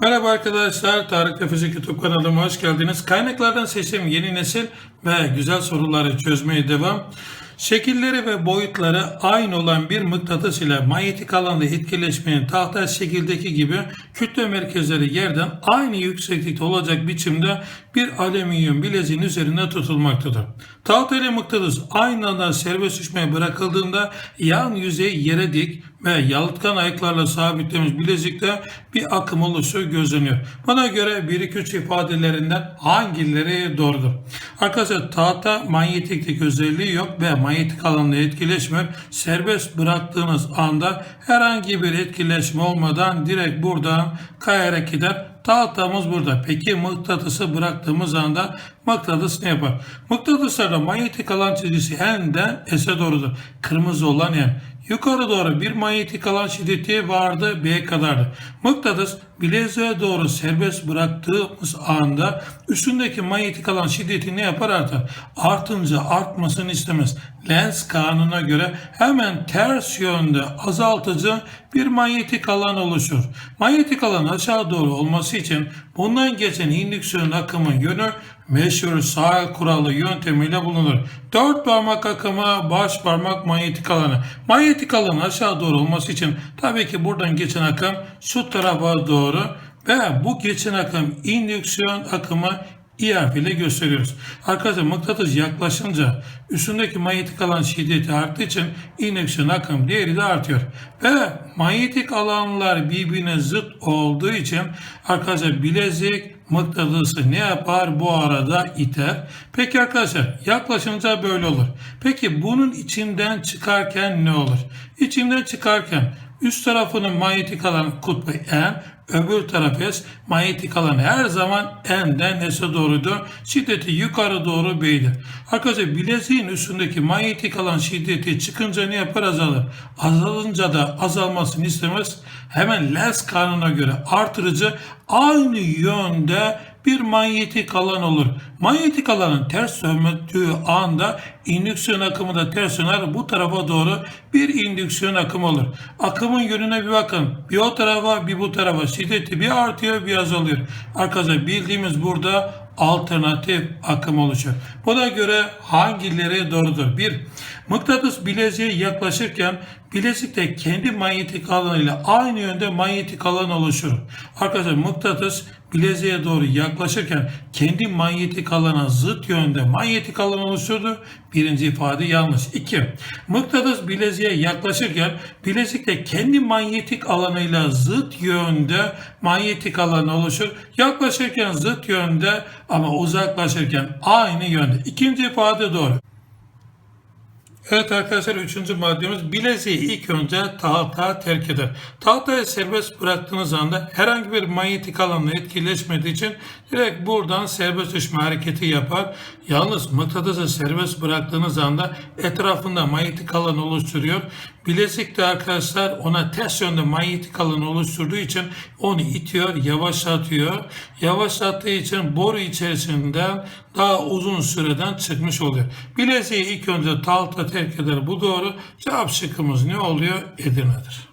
Merhaba arkadaşlar, Tarık Tefeci YouTube kanalıma hoş geldiniz. Kaynaklardan seçtiğim yeni nesil ve güzel soruları çözmeye devam. Şekilleri ve boyutları aynı olan bir mıknatıs ile manyetik alanda etkileşmenin tahta şekildeki gibi kütle merkezleri yerden aynı yükseklikte olacak biçimde bir alüminyum bileziğin üzerinde tutulmaktadır. Tahta ile mıknatıs aynı anda serbest düşmeye bırakıldığında yan yüzey yere dik ve yalıtkan ayaklarla sabitlenmiş bilezikte bir akım oluşu gözleniyor. Buna göre 1 2 3 ifadelerinden hangileri doğrudur? Arkadaşlar tahta manyetiklik özelliği yok ve manyetik alanda etkileşmiyor. Serbest bıraktığınız anda herhangi bir etkileşme olmadan direkt buradan kayarak gider. Tahtamız burada. Peki mıknatısı bıraktığımız anda mıknatıs ne yapar? Mıknatıslarda manyetik alan çizgisi N'den S'e doğrudur. Kırmızı olan N. Yukarı doğru bir manyetik alan şiddeti vardı B kadardı. Mıknatıs bileziğe doğru serbest bıraktığımız anda üstündeki manyetik alan şiddeti ne yapar artar. Artınca artmasını istemez. Lenz kanuna göre hemen ters yönde azaltıcı bir manyetik alan oluşur. Manyetik alan aşağı doğru olması için bundan geçen indüksiyon akımın yönü meşhur sağ kuralı yöntemiyle bulunur. Dört parmak akımı baş parmak manyetik alanı. Manyetik alan aşağı doğru olması için tabii ki buradan geçen akım şu tarafa doğru ve bu geçen akım indüksiyon akımı İ harfiyle gösteriyoruz. Arkadaşlar mıknatıs yaklaşınca üstündeki manyetik alan şiddeti arttığı için indüksiyon akım değeri de artıyor. Ve manyetik alanlar birbirine zıt olduğu için arkadaşlar bilezik mıknatısı ne yapar? Bu arada iter. Peki arkadaşlar yaklaşınca böyle olur. Peki bunun içinden çıkarken ne olur? İçinden çıkarken üst tarafının manyetik alan kutbu N, öbür tarafı S, manyetik alan her zaman N'den S'e doğrudur. Şiddeti yukarı doğru B'dir. Arkadaşlar bileziğin üstündeki manyetik alan şiddeti çıkınca ne yapar? Azalır. Azalınca da azalmasını istemez. Hemen Lenz kanuna göre artırıcı aynı yönde bir manyetik alan olur. Manyetik alanın ters döndüğü anda indüksiyon akımı da ters döner. Bu tarafa doğru bir indüksiyon akımı olur. Akımın yönüne bir bakın. Bir o tarafa bir bu tarafa şiddeti bir artıyor bir azalıyor. Arkadaşlar bildiğimiz burada alternatif akım oluşur. Buna göre hangileri doğrudur? 1. Mıknatıs bileziğe yaklaşırken bilezikte kendi manyetik alanıyla aynı yönde manyetik alan oluşur. Arkadaşlar mıknatıs bileziğe doğru yaklaşırken kendi manyetik alana zıt yönde manyetik alan oluşturdu. Birinci ifade yanlış. 2. Mıknatıs bileziğe yaklaşırken bilezikte kendi manyetik alanıyla zıt yönde manyetik alan oluşur. Yaklaşırken zıt yönde ama uzaklaşırken aynı yönde. İkinci ifade doğru. Evet arkadaşlar üçüncü maddemiz bileziği ilk önce tahta terk eder. Tahtayı serbest bıraktığınız anda herhangi bir manyetik alanla etkileşmediği için direkt buradan serbest düşme hareketi yapar. Yalnız mıknatısı serbest bıraktığınız anda etrafında manyetik alan oluşturuyor. Bilezik de arkadaşlar ona ters yönde manyetik alan oluşturduğu için onu itiyor, yavaşlatıyor. Yavaşlattığı için boru içerisinden daha uzun süreden çıkmış oluyor. Bileziği ilk önce tahta terk eder. Bu doğru. Cevap şıkkımız ne oluyor? Edirne'dir.